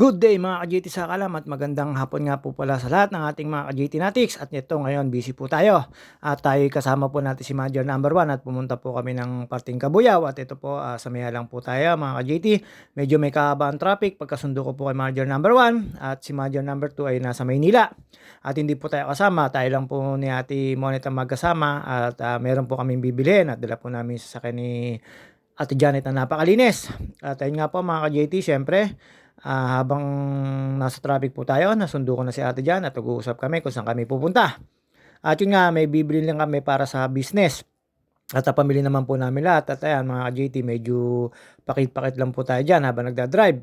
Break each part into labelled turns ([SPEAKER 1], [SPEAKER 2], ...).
[SPEAKER 1] Good day mga ka-JT sa kalam at magandang hapon nga po pala sa lahat ng ating mga ka-JT Natics. At ito ngayon busy po tayo. At tayo kasama po natin si Major number 1 at pumunta po kami ng parting Kabuyaw. At ito po uh, sa Maya lang po tayo mga ka-JT medyo may kahabaan traffic pagkasundo ko po kay Major number 1 at si Major number 2 ay nasa Maynila. At hindi po tayo kasama tayo lang po ni Ate Moneta magkasama at uh, meron po kaming bibilhin at dala po namin sa ni Ate Janet na napakalinis. At ayun nga po mga ka-JT syempre uh, habang nasa traffic po tayo, nasundo ko na si ate dyan at nag-uusap kami kung saan kami pupunta. At yun nga, may bibili lang kami para sa business. At pamili naman po namin lahat. At ayan, mga JT, medyo pakit-pakit lang po tayo dyan habang nagda-drive.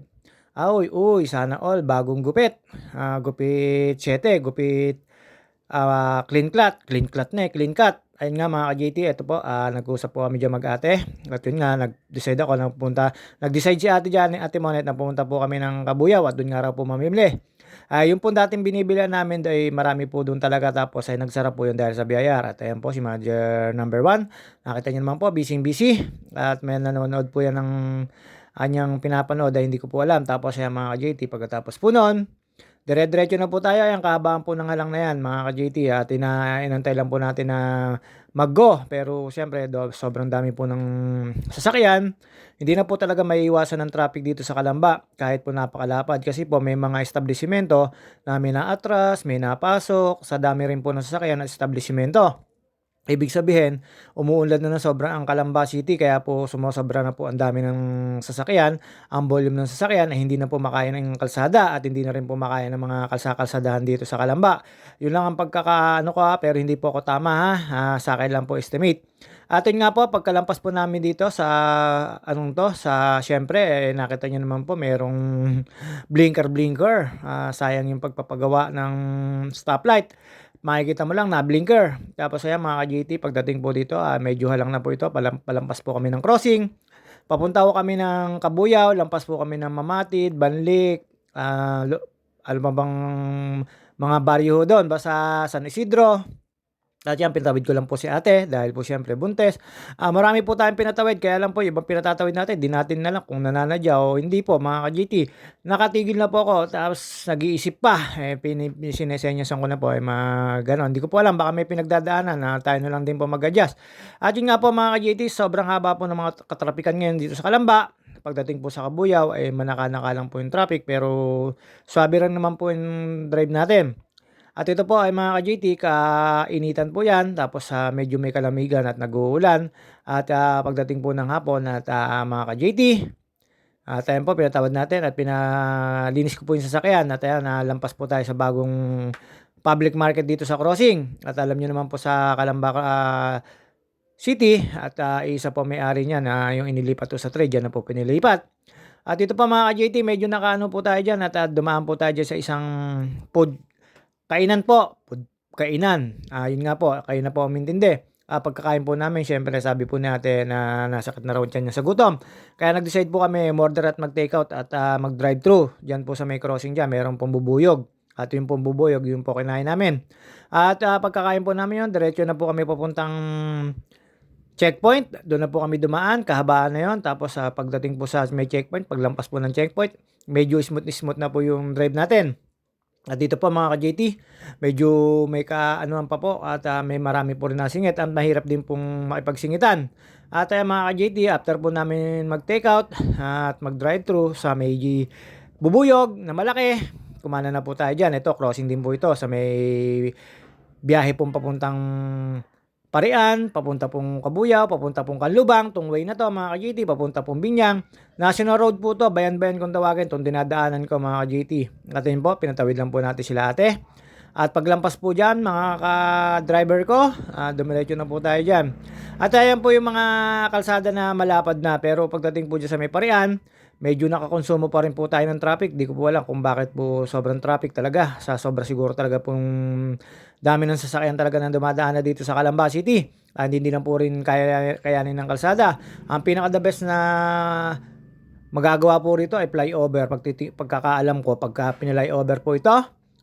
[SPEAKER 1] Ah, uy, uy, sana all, bagong gupit. Uh, gupit 7, gupit uh, clean cut. Clean cut na clean cut ayun nga mga ka-JT, ito po, uh, nag-usap po kami dyan mag-ate. At yun nga, nag-decide ako na pupunta. Nag-decide si ate dyan, ate Monet, na pumunta po kami ng Kabuyaw at doon nga raw po mamimili. Uh, yung po dating binibila namin ay marami po doon talaga tapos ay nagsarap po yun dahil sa BIR. At ayan po si manager number 1. Nakita niyo naman po, busy busy. At may nanonood po yan ng anyang pinapanood ay hindi ko po alam. Tapos ayan mga ka-JT, pagkatapos po noon, Dire-diretso na po tayo. Yung kahabaan po ng halang na yan, mga ka-JT. At ina, inantay lang po natin na mag-go. Pero siyempre, do, sobrang dami po ng sasakyan. Hindi na po talaga may iwasan ng traffic dito sa Kalamba. Kahit po napakalapad. Kasi po may mga establishmento na may naatras, may napasok. Sa dami rin po ng sasakyan at establishmento. Ibig sabihin, umuunlad na ng sobrang ang Calamba City kaya po sumosobra na po ang dami ng sasakyan. Ang volume ng sasakyan ay hindi na po makaya ng kalsada at hindi na rin po makaya ng mga kalsa-kalsadahan dito sa Calamba. Yun lang ang pagkakaano ko ha, pero hindi po ako tama ha. ha sa akin lang po estimate. At yun nga po, pagkalampas po namin dito sa, anong to, sa, syempre, eh, nakita nyo naman po, merong blinker-blinker. Uh, sayang yung pagpapagawa ng stoplight makikita mo lang na blinker. Tapos ayan mga ka-GT, pagdating po dito, ah, medyo halang na po ito. Palam, palampas po kami ng crossing. Papunta po kami ng Kabuyaw, lampas po kami ng Mamatid, Banlik, ah, ano ba bang mga baryo doon, basta San Isidro, at yan, pinatawid ko lang po si ate dahil po siyempre buntes. Uh, marami po tayong pinatawid kaya lang po yung pinatatawid natin, di natin na lang kung nananadya o hindi po mga ka-GT. Nakatigil na po ako tapos nag-iisip pa. Eh, sinesenyasan ko na po eh, mga ganon. Hindi ko po alam baka may pinagdadaanan na tayo na lang din po mag-adjust. At yun nga po mga ka-GT, sobrang haba po ng mga katrapikan ngayon dito sa Kalamba pagdating po sa Kabuyaw eh, manaka-naka lang po yung traffic pero swabe lang naman po yung drive natin. At ito po ay mga ka-JT, kainitan po yan. Tapos uh, medyo may kalamigan at nag-uulan. At uh, pagdating po ng hapon at uh, mga ka-JT, at uh, po, pinatawad natin at pinalinis ko po yung sasakyan. At ayan, nalampas po tayo sa bagong public market dito sa crossing. At alam niyo naman po sa Kalamba uh, City at uh, isa po may-ari niya na yung inilipat to sa trade, yan na po pinilipat. At ito pa mga ka-JT, medyo nakaano po tayo dyan at uh, dumaan po tayo dyan sa isang food Kainan po, kainan. Ah, yun nga po, kayo na po umintindi. Ah, pagkakain po namin, syempre sabi po natin na nasakit na raw tiyan niya sa gutom. Kaya nag-decide po kami order at mag-takeout at uh, mag-drive-thru. Diyan po sa may crossing dyan, meron pong bubuyog. At yung pong bubuyog, yung po kinain namin. At uh, pagkakain po namin yun, diretso na po kami papuntang checkpoint. Doon na po kami dumaan, kahabaan na yon Tapos uh, pagdating po sa may checkpoint, paglampas po ng checkpoint, medyo smooth-smooth na po yung drive natin. At dito po mga ka-JT, medyo may kaanuan pa po at uh, may marami po rin na singit at mahirap din pong makipagsingitan. At uh, mga ka-JT, after po namin mag-take out at mag-drive-thru sa may bubuyog na malaki, kumana na po tayo dyan. Ito, crossing din po ito sa may biyahe pong papuntang Parian, papunta pong Kabuyaw, papunta pong Kanlubang, tong way na to mga ka-GT, papunta pong Binyang. National Road po to, bayan-bayan kung tawagin, itong dinadaanan ko mga ka-GT. At yun po, pinatawid lang po natin sila ate. At paglampas po dyan, mga ka-driver ko, uh, dumiretso na po tayo dyan. At ayan po yung mga kalsada na malapad na, pero pagdating po dyan sa may Parian, medyo nakakonsumo pa rin po tayo ng traffic. Di ko po alam kung bakit po sobrang traffic talaga. Sa sobra siguro talaga pong dami ng sasakyan talaga nang dumadaan na dito sa Calamba City. Uh, hindi lang po rin kaya, kayanin ng kalsada. Ang pinaka the best na magagawa po rito ay flyover. Pag, pagkakaalam ko, pagka pinalyover po ito,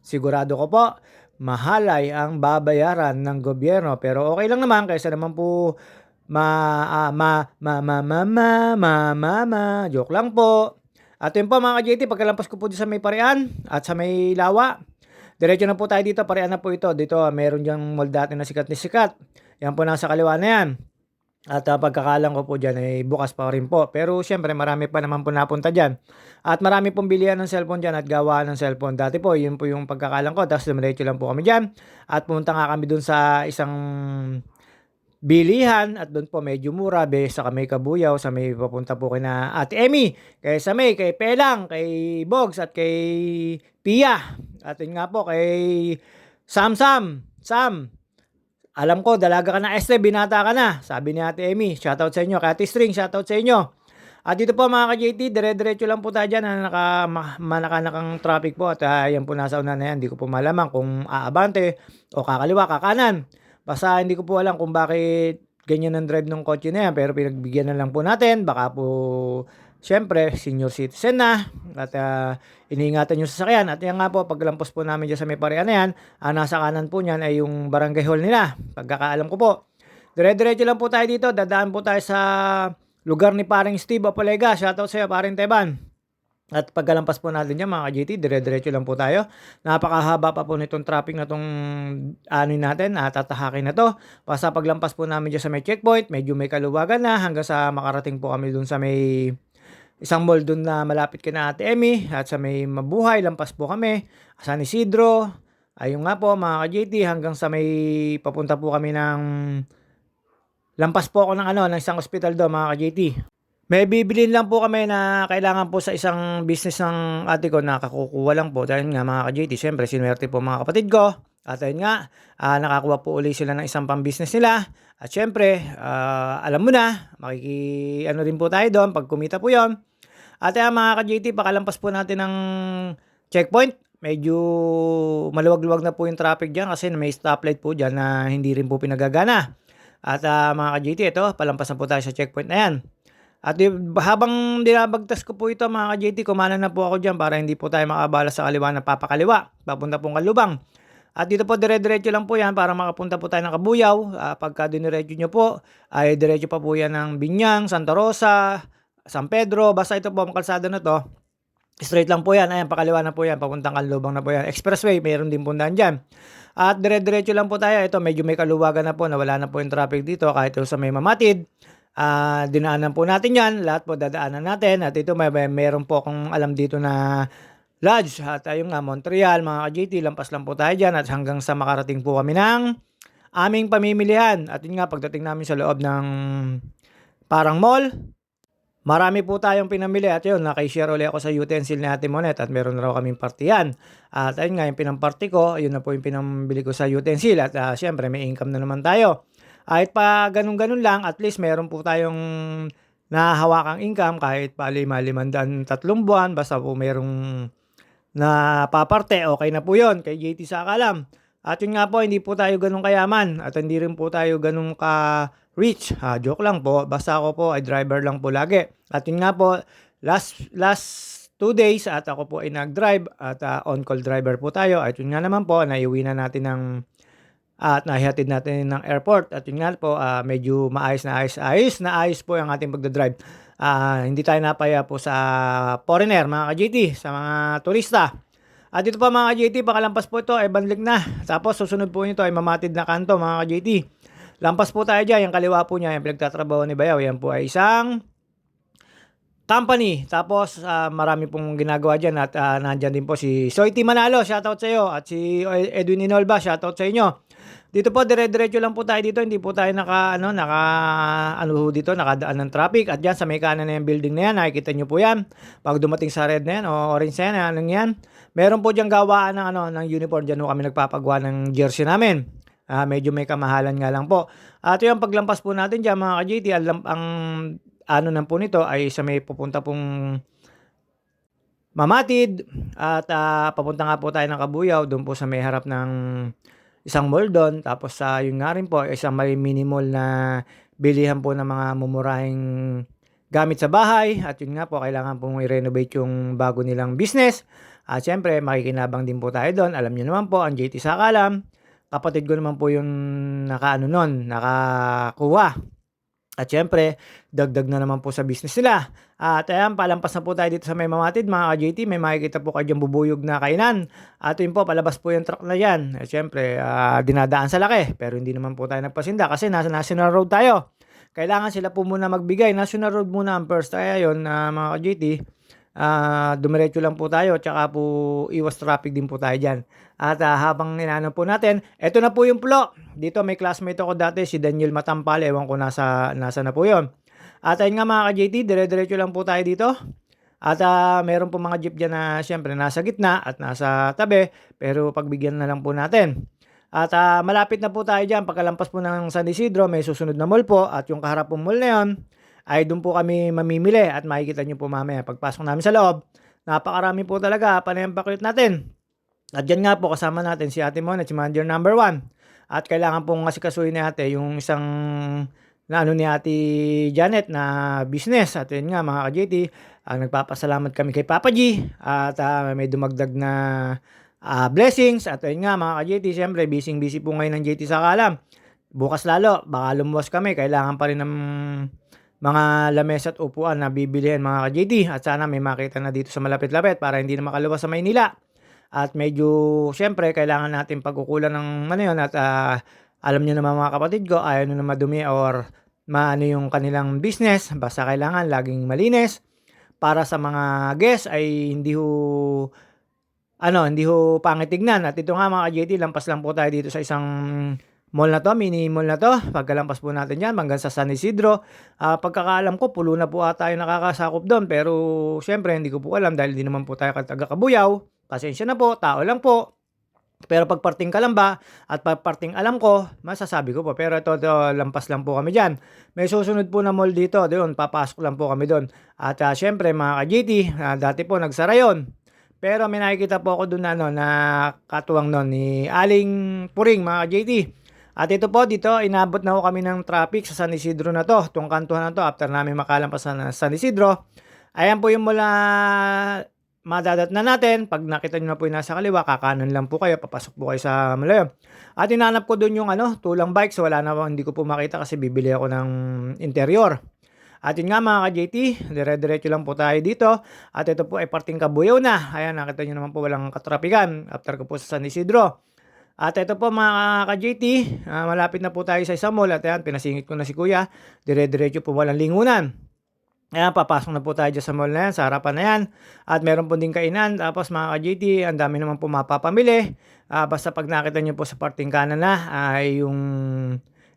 [SPEAKER 1] sigurado ko po, mahalay ang babayaran ng gobyerno. Pero okay lang naman, kaysa naman po ma, uh, ma, ma, ma, ma, ma, ma, ma, ma, joke lang po. At yun po mga ka-JT, pagkalampas ko po dito sa may parian at sa may lawa, diretso na po tayo dito, parian na po ito. Dito, meron diyang mall dati na sikat ni sikat. Yan po nasa kaliwa na yan. At uh, pagkakalang ko po dyan ay bukas pa rin po. Pero syempre marami pa naman po napunta dyan. At marami pong bilihan ng cellphone dyan at gawaan ng cellphone. Dati po, yun po yung pagkakalang ko. Tapos dumiretso lang po kami dyan. At pumunta nga kami dun sa isang bilihan at doon po medyo mura be sa kami kabuyaw sa may papunta po kay na Ate Emmy kay sa may kay Pelang kay Bogs at kay Pia at yun nga po kay Sam Sam Sam alam ko dalaga ka na este binata ka na sabi ni Ate Emmy shoutout sa inyo kay Ate String shoutout sa inyo at dito po mga ka-JT, dire-diretso lang po tayo dyan na naka, manakanakang traffic po at uh, yan po nasa una na yan. Hindi ko po malaman kung aabante o kakaliwa, kakanan. Basta hindi ko po alam kung bakit ganyan ang drive ng kotse na yan pero pinagbigyan na lang po natin. Baka po syempre senior citizen na at uh, iniingatan yung sasakyan. At yan nga po paglampos po namin dyan sa may pareha na yan, uh, nasa kanan po niyan ay yung barangay hall nila. Pagkakaalam ko po. Dire-diretso lang po tayo dito. Dadaan po tayo sa lugar ni paring Steve Apalega. Shoutout sa iyo paring Teban. At pagkalampas po natin dyan mga GT, dire-diretso lang po tayo. Napakahaba pa po nitong traffic na tong ano natin, uh, tatahakin na to. Basta paglampas po namin dyan sa may checkpoint, medyo may kaluwagan na hanggang sa makarating po kami dun sa may isang mall dun na malapit kay na Ate Emmy at sa may mabuhay, lampas po kami. San Isidro, ayun nga po mga ka-JT hanggang sa may papunta po kami ng Lampas po ako ng ano, ng isang hospital do mga ka-JT. May bibilin lang po kami na kailangan po sa isang business ng ate ko na kakukuha lang po. Dahil nga mga ka-JT, syempre sinuwerte po mga kapatid ko. At ayun nga, uh, nakakuha po uli sila ng isang pang-business nila. At syempre, uh, alam mo na, makiki ano rin po tayo doon pag kumita po yon. At uh, mga ka-JT, pakalampas po natin ng checkpoint. Medyo maluwag-luwag na po yung traffic dyan kasi may stoplight po dyan na hindi rin po pinagagana. At uh, mga ka-GT, ito, palampas na po tayo sa checkpoint na yan. At habang dinabagtas ko po ito mga ka-JT, kumana na po ako dyan para hindi po tayo makabala sa kaliwa na papakaliwa. Papunta pong kalubang. At dito po dire-diretso lang po yan para makapunta po tayo ng Kabuyaw. Uh, pagka diniretso nyo po, ay diretso pa po yan ng Binyang, Santa Rosa, San Pedro. Basta ito po ang kalsada na to. Straight lang po yan. Ayan, pakaliwa na po yan. Papuntang Kalubang na po yan. Expressway, mayroon din po dyan. At dire-diretso lang po tayo. Ito, medyo may kaluwagan na po. Nawala na po yung traffic dito. Kahit sa may mamatid. Uh, dinaanan po natin yan. Lahat po dadaanan natin. At ito, may, may meron po akong alam dito na lodge. At ayun nga, Montreal, mga ka-GT. Lampas lang po tayo dyan. At hanggang sa makarating po kami ng aming pamimilihan. At yun nga, pagdating namin sa loob ng parang mall, Marami po tayong pinamili at yun, nakishare ulit ako sa utensil ni Ate Monet at meron raw kaming partiyan. At ayun nga, yung pinamparty ko, yun na po yung pinambili ko sa utensil at uh, syempre may income na naman tayo. Kahit pa ganun-ganun lang, at least meron po tayong nahahawakang income kahit pa lima-limandaan tatlong buwan, basta po merong na paparte, okay na po yon kay JT sa akalam. At yun nga po, hindi po tayo ganun kayaman at hindi rin po tayo ganun ka rich. Ha, joke lang po. Basta ako po ay driver lang po lagi. At yun nga po, last last two days at ako po ay nag-drive at uh, on-call driver po tayo. At yun nga naman po, naiuwi na natin ng at nahihatid natin ng airport. At yun nga po, uh, medyo maayos na ayos, ayos na ayos po ang ating pagdadrive. Uh, hindi tayo napaya po sa foreigner, mga ka-JT, sa mga turista. At dito pa mga ka-JT, pakalampas po ito ay banlig na. Tapos susunod po nito ay mamatid na kanto mga ka-JT. Lampas po tayo dyan, yung kaliwa po niya, yung pinagtatrabaho ni Bayaw, yan po ay isang company. Tapos uh, marami pong ginagawa dyan at uh, nandyan din po si Soiti Manalo, shoutout sa iyo. At si Edwin Inolba, shoutout sa inyo. Dito po, dire-diretso lang po tayo dito. Hindi po tayo naka, ano, naka, ano dito, nakadaan ng traffic. At dyan, sa may kanan na yung building na yan, nakikita nyo po yan. Pag dumating sa red na yan, o orange na yan, anong yan. Meron po dyan gawaan ng, ano, ng uniform. Dyan po kami nagpapagawa ng jersey namin. Uh, medyo may kamahalan nga lang po. At yung paglampas po natin dyan mga ka-JT, ang, ang ano nan po nito ay sa may pupunta pong Mamatid at uh, papunta nga po tayo ng Kabuyaw doon po sa may harap ng isang mall doon. Tapos sa uh, yung nga rin po isang may mini mall na bilihan po ng mga mumurahing gamit sa bahay. At yun nga po kailangan pong i-renovate yung bago nilang business. At syempre makikinabang din po tayo doon. Alam niyo naman po ang JT Sakalam kapatid ko naman po yung nakaano nun, nakakuha. At syempre, dagdag na naman po sa business nila. At ayan, palampas na po tayo dito sa may mamatid mga ka-JT. May makikita po kayo bubuyog na kainan. At yun po, palabas po yung truck na yan. Eh, Siyempre, ah, dinadaan sa laki. Pero hindi naman po tayo nagpasinda kasi nasa National Road tayo. Kailangan sila po muna magbigay. National Road muna ang first. Kaya yun, ah, mga ka-JT, ah, dumiretso lang po tayo. Tsaka po iwas traffic din po tayo dyan. At ah, habang inaano po natin, eto na po yung pulo. Dito may classmate ako dati, si Daniel Matampal. Ewan ko nasa, nasa na po yun. At ayun nga mga ka-JT, dire-diretso lang po tayo dito. At ah, meron po mga jeep dyan na siyempre nasa gitna at nasa tabi. Pero pagbigyan na lang po natin. At ah, malapit na po tayo dyan. Pagkalampas po ng San Isidro, may susunod na mall po. At yung kaharap pong mall na yun, ay doon po kami mamimili. At makikita nyo po mamaya pagpasok namin sa loob. Napakarami po talaga. Panayang natin. At dyan nga po kasama natin si Ate Mon at si manager number 1. At kailangan pong asikasuhin ni Ate yung isang na ano ni Ate Janet na business. At yun nga mga ka-JT, ah, nagpapasalamat kami kay Papa G at ah, may dumagdag na ah, blessings. At yun nga mga ka-JT, siyempre busy busy po ngayon ng JT sa kalam. Bukas lalo, baka lumuwas kami. Kailangan pa rin ng mga lamesa at upuan na bibilihan mga ka-JT. At sana may makita na dito sa malapit-lapit para hindi na makaluwas sa Maynila. At medyo, siyempre, kailangan natin pagkukulan ng ano yun. At ah, alam niyo naman mga kapatid ko, ayaw na madumi or maano yung kanilang business. Basta kailangan laging malinis. Para sa mga guests ay hindi ho ano, hindi ho pangit tignan. At ito nga mga JT, lampas lang po tayo dito sa isang mall na to, mini mall na to. Pagkalampas po natin yan, hanggang sa San Isidro. Ah, pagkakaalam ko, pulo na po ata yung nakakasakop doon. Pero, syempre, hindi ko po alam dahil hindi naman po tayo taga-kabuyaw. Pasensya na po, tao lang po. Pero pag parting ka lang ba at pag parting alam ko, masasabi ko po. Pero ito, ito lampas lang po kami dyan. May susunod po na mall dito. Doon, papasok lang po kami doon. At uh, syempre mga ka-GT, uh, dati po nagsara yun. Pero may nakikita po ako doon ano, na katuwang noon ni Aling Puring mga ka-JT. At ito po dito, inabot na ho kami ng traffic sa San Isidro na to. Itong kantuhan na to after namin makalampas sa San Isidro. Ayan po yung mula madadat na natin. Pag nakita nyo na po yung nasa kaliwa, kakanan lang po kayo, papasok po kayo sa malayo. At inanap ko doon yung ano, tulang bike. So wala na, hindi ko po makita kasi bibili ako ng interior. At yun nga mga ka-JT, dire-diretso lang po tayo dito. At ito po ay parting kabuyaw na. Ayan, nakita nyo naman po walang katrapikan after ko po sa San Isidro. At ito po mga ka-JT, uh, malapit na po tayo sa isang mall. At ayan, pinasingit ko na si Kuya. Dire-diretso po walang lingunan. Ayan, papasok na po tayo sa mall na yan, sa harapan na yan. At meron po din kainan. Tapos mga ka-JT, ang dami naman po mapapamili. Uh, basta pag nakita nyo po sa parting kanan na, ay yung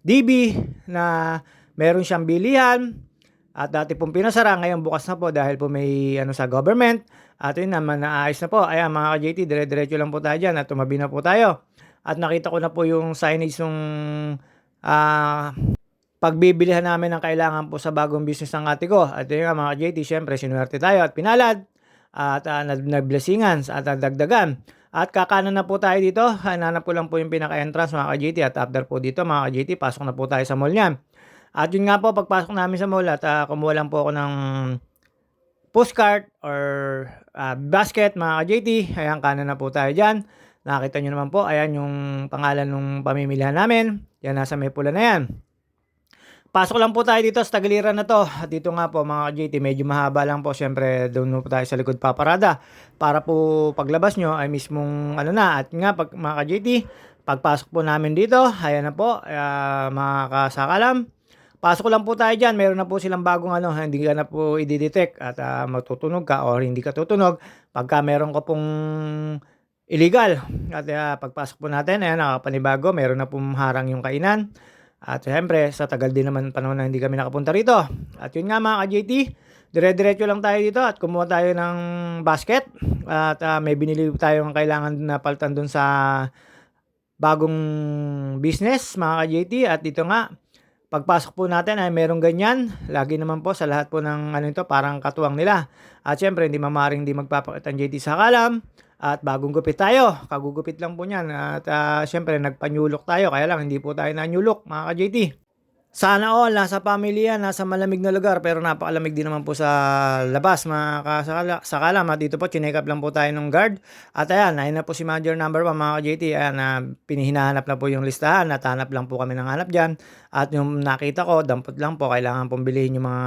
[SPEAKER 1] DB na meron siyang bilihan. At dati pong pinasara, ngayon bukas na po dahil po may ano sa government. At yun naman, naayos na po. Ayan mga ka-JT, dire-diretso lang po tayo dyan at tumabi na po tayo. At nakita ko na po yung signage ng uh, pagbibilihan namin ng kailangan po sa bagong business ng ate ko. At yun nga mga ka-JT, syempre sinuwerte tayo at pinalad. At uh, nag-blessingan at nagdagdagan. At kakanan na po tayo dito. Hananap ko lang po yung pinaka-entrance mga ka-JT. At after po dito mga ka-JT, pasok na po tayo sa mall niyan. At yun nga po, pagpasok namin sa mall at uh, kumuha lang po ako ng postcard or uh, basket mga ka-JT. Ayan, kanan na po tayo dyan. Nakita nyo naman po, ayan yung pangalan ng pamimilihan namin. Yan, nasa may pula na yan. Pasok lang po tayo dito sa tagiliran na to. At dito nga po mga ka-JT, medyo mahaba lang po. Siyempre, doon po tayo sa likod paparada. Para po paglabas nyo ay mismong ano na. At nga, pag, mga ka-JT, pagpasok po namin dito, ayan na po, uh, mga kasakalam. Pasok lang po tayo dyan. Meron na po silang bagong ano, hindi ka na po i-detect at uh, matutunog ka or hindi ka tutunog. Pagka meron ka pong illegal. At uh, pagpasok po natin, ayan, nakapanibago, meron na pong yung kainan. At siyempre, sa tagal din naman panahon na hindi kami nakapunta rito. At yun nga mga ka-JT, dire-diretso lang tayo dito at kumuha tayo ng basket. At uh, may binili tayo ng kailangan na paltan dun sa bagong business mga ka-JT. At dito nga, Pagpasok po natin ay merong ganyan. Lagi naman po sa lahat po ng ano ito, parang katuwang nila. At syempre, hindi mamaring hindi magpapakita ng JT sa kalam. At bagong gupit tayo. Kagugupit lang po niyan. At uh, syempre, nagpanyulok tayo. Kaya lang, hindi po tayo nanyulok, mga ka-JT. Sana all, nasa pamilya, nasa malamig na lugar pero napakalamig din naman po sa labas mga kasakala. Sakala, at dito po, chinek up lang po tayo ng guard. At ayan, ayun na po si manager number 1 mga ka-JT. Ayan, na pinihinahanap na po yung listahan. Natahanap lang po kami ng hanap dyan. At yung nakita ko, dampot lang po. Kailangan pong bilhin yung mga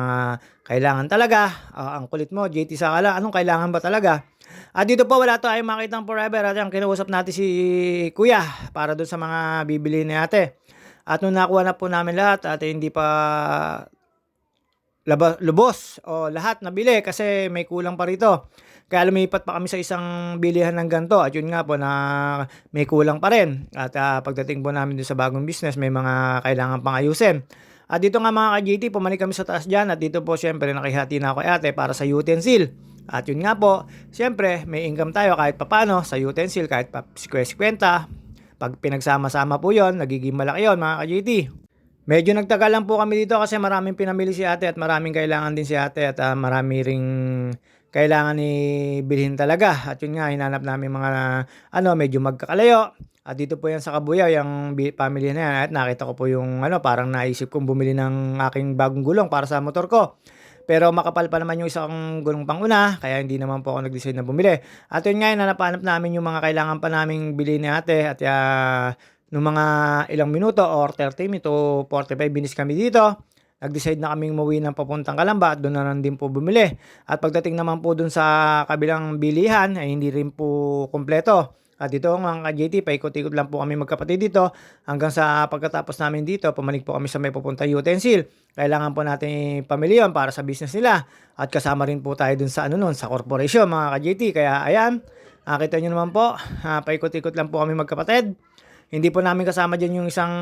[SPEAKER 1] kailangan talaga. Ah, ang kulit mo, JT Sakala, anong kailangan ba talaga? At dito po wala tayong makitang forever at yung kinausap natin si Kuya para doon sa mga bibili ni ate. At nung nakuha na po namin lahat at hindi pa laba, lubos o lahat nabili kasi may kulang pa rito. Kaya lumipat pa kami sa isang bilihan ng ganto at yun nga po na may kulang pa rin. At ah, pagdating po namin dun sa bagong business may mga kailangan pang ayusin. At dito nga mga ka-GT, pumalik kami sa taas dyan at dito po syempre nakihati na ako ate para sa utensil. At yun nga po, syempre may income tayo kahit papano sa utensil kahit pa 50 pag pinagsama-sama po yon nagiging malaki yon mga ka-JT. Medyo nagtagal lang po kami dito kasi maraming pinamili si ate at maraming kailangan din si ate at uh, marami ring kailangan ni bilhin talaga. At yun nga, hinanap namin mga ano, medyo magkakalayo. At dito po yan sa Kabuyaw, yung family na yan. At nakita ko po yung ano, parang naisip kong bumili ng aking bagong gulong para sa motor ko. Pero makapal pa naman yung isang gulong panguna, kaya hindi naman po ako nag-decide na bumili. At yun nga, nanapanap namin yung mga kailangan pa naming bili ni ate at uh, nung mga ilang minuto or 30 to 45 minutes kami dito, nag-decide na kaming umuwi ng papuntang Kalamba at doon na lang din po bumili. At pagdating naman po doon sa kabilang bilihan ay hindi rin po kumpleto. At dito mga ka-JT, paikot-ikot lang po kami magkapatid dito hanggang sa pagkatapos namin dito, pumalik po kami sa may pupunta utensil. Kailangan po natin pamili yun para sa business nila. At kasama rin po tayo dun sa ano nun, sa corporation mga ka-JT. Kaya ayan, nakita nyo naman po, uh, paikot-ikot lang po kami magkapatid. Hindi po namin kasama dyan yung isang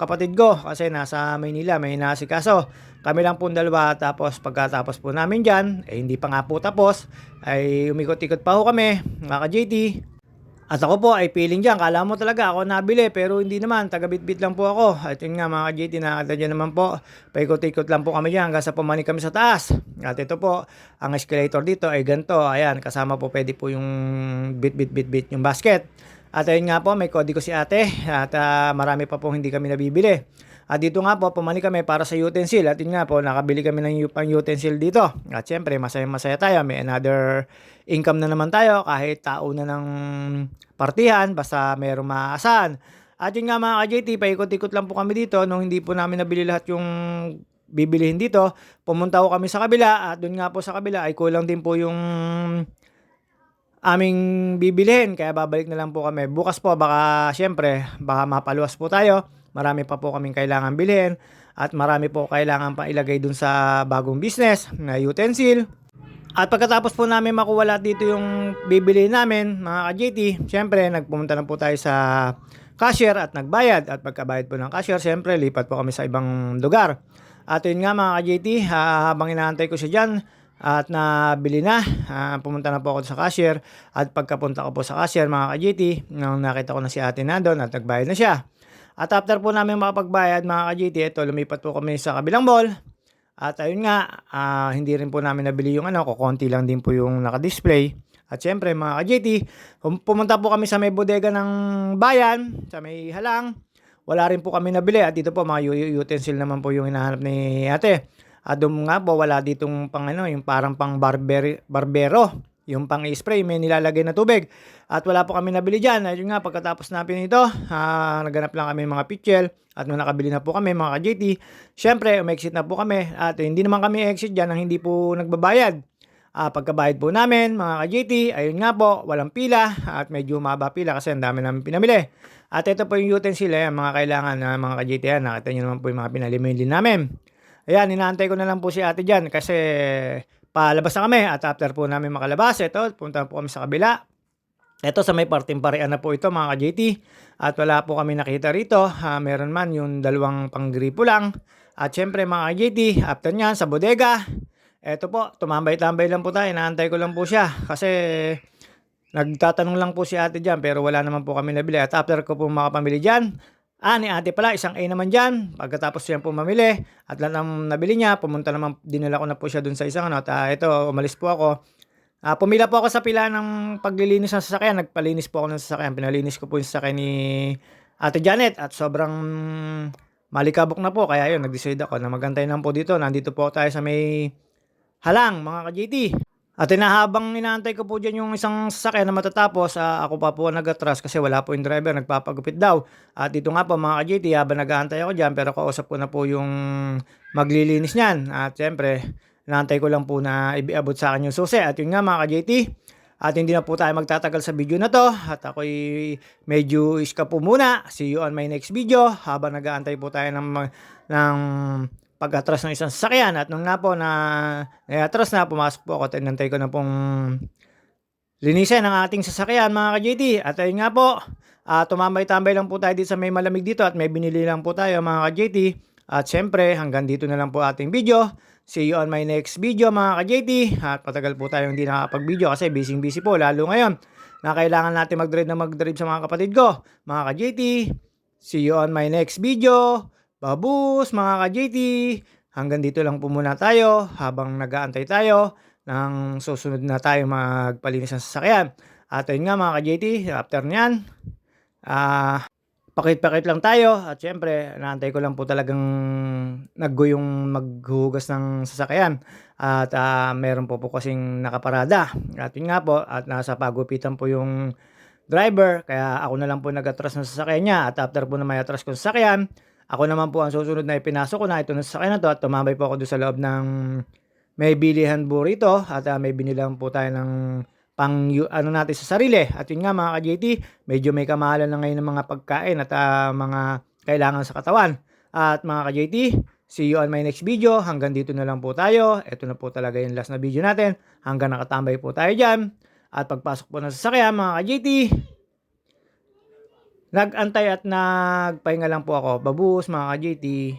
[SPEAKER 1] kapatid ko kasi nasa Maynila, may nasikaso. Kami lang po dalawa tapos pagkatapos po namin dyan, eh hindi pa nga po tapos, ay umikot-ikot pa ho kami, mga ka-JT. At ako po ay feeling dyan. Kala mo talaga ako nabili pero hindi naman. Taga-bit-bit lang po ako. At yun nga mga ka-JT nakakita dyan naman po. Paikot-ikot lang po kami dyan hanggang sa pumanik kami sa taas. At ito po, ang escalator dito ay ganito. Ayan, kasama po pwede po yung bit-bit-bit-bit yung basket. At ayun nga po, may kodigo si ate. At uh, marami pa po hindi kami nabibili. At dito nga po, pumalik kami para sa utensil. At yun nga po, nakabili kami ng pang utensil dito. At syempre, masaya-masaya tayo. May another income na naman tayo kahit tao na ng partihan. Basta mayroong maaasahan. At yun nga mga ka-JT, paikot-ikot lang po kami dito. Nung hindi po namin nabili lahat yung bibilihin dito, pumunta ko kami sa kabila. At doon nga po sa kabila ay kulang din po yung aming bibilihin. Kaya babalik na lang po kami. Bukas po, baka syempre, baka mapaluwas po tayo Marami pa po kaming kailangan bilhin at marami po kailangan pa ilagay dun sa bagong business na utensil. At pagkatapos po namin makuha lahat dito yung bibili namin, mga ka-JT, syempre nagpumunta na po tayo sa cashier at nagbayad. At pagkabayad po ng cashier, syempre lipat po kami sa ibang lugar. At yun nga mga ka-JT, habang inaantay ko siya dyan, at nabili na, uh, pumunta na po ako sa cashier. At pagkapunta ko po sa cashier, mga ka-JT, nang nakita ko na si ate na doon at nagbayad na siya. At after po namin makapagbayad mga ka-GT, ito lumipat po kami sa kabilang mall. At ayun nga, uh, hindi rin po namin nabili yung ano, kukonti lang din po yung naka-display. At syempre mga ka-JT, pumunta po kami sa may bodega ng bayan, sa may halang. Wala rin po kami nabili at dito po mga utensil naman po yung hinahanap ni ate. At doon nga po wala ditong pang ano, yung parang pang barber, barbero yung pang-spray, may nilalagay na tubig. At wala po kami nabili dyan. Ayun nga, pagkatapos natin ito, uh, naganap lang kami mga pitchel. At nung nakabili na po kami mga ka-JT, syempre, umexit na po kami. At hindi naman kami exit dyan nang hindi po nagbabayad. Uh, pagkabayad po namin, mga ka-JT, ayun nga po, walang pila. At medyo maba pila kasi ang dami namin pinamili. At ito po yung utensil, eh, mga kailangan uh, mga ka-JT. Yan. Nakita nyo naman po yung mga pinalimili namin. Ayan, inaantay ko na lang po si ate dyan kasi palabas na kami at after po namin makalabas, ito, punta po kami sa kabila. Ito sa may parting parean na po ito mga ka-JT at wala po kami nakita rito. Uh, meron man yung dalawang panggripo lang. At syempre mga ka-JT, after nyan sa bodega, ito po, tumambay-tambay lang po tayo. Inaantay ko lang po siya kasi nagtatanong lang po si ate dyan pero wala naman po kami nabili. At after ko po makapamili dyan, Ah, ni ate pala, isang A naman dyan. Pagkatapos siya po mamili, at lahat ng nabili niya, pumunta naman, dinala ko na po siya dun sa isang ano. At uh, ito, umalis po ako. Uh, pumila po ako sa pila ng paglilinis ng sasakyan. Nagpalinis po ako ng sasakyan. Pinalinis ko po yung sasakyan ni ate Janet. At sobrang malikabok na po kaya yun nag-decide ako na magantay lang po dito. Nandito po tayo sa may halang mga ka-JT. At inahabang inaantay ko po dyan yung isang sasakyan na matatapos, ah, ako pa po nag-atras kasi wala po yung driver, nagpapagupit daw. At dito nga po mga ka-JT, habang nag-aantay ako dyan, pero kausap ko na po yung maglilinis niyan. At syempre, inaantay ko lang po na ibiabot sa akin yung susi. At yun nga mga ka-JT, at hindi na po tayo magtatagal sa video na to. At ako'y medyo iska po muna. See you on my next video. Habang nag-aantay po tayo ng, ng pag-atras ng isang sasakyan. At nung nga po na nag-atras na, pumasok po ako. Tinantay ko na pong linisin ang ating sasakyan mga ka-JT. At ayun nga po, ah, tumambay-tambay lang po tayo dito sa may malamig dito at may binili lang po tayo mga ka-JT. At syempre, hanggang dito na lang po ating video. See you on my next video mga ka-JT. At patagal po tayo hindi nakakapag-video kasi busy-busy po lalo ngayon na kailangan natin mag-drive na mag-drive sa mga kapatid ko. Mga ka-JT, see you on my next video. Babus mga ka-JT. Hanggang dito lang po muna tayo habang nag-aantay tayo ng susunod na tayo magpalinis ng sasakyan. At ayun nga mga ka-JT, after nyan, ah, pakit-pakit lang tayo. At syempre naantay ko lang po talagang naggo yung maghuhugas ng sasakyan. At ah, meron po po kasing nakaparada. At yun nga po at nasa pagupitan po yung driver. Kaya ako na lang po nag-atras ng sasakyan niya. At after po na may atras ko sa sasakyan ako naman po ang susunod na ipinasok ko na ito ng sasakyan na to at tumambay po ako doon sa loob ng may bilihan burrito at ah, may binilang po tayo ng pang ano natin sa sarili. At yun nga mga ka-JT, medyo may kamahalan na ngayon ng mga pagkain at ah, mga kailangan sa katawan. At mga ka-JT, see you on my next video. Hanggang dito na lang po tayo. Ito na po talaga yung last na video natin. Hanggang nakatambay po tayo dyan. At pagpasok po ng sasakyan mga ka-JT, nag-antay at nagpahinga lang po ako. Babus mga ka-JT.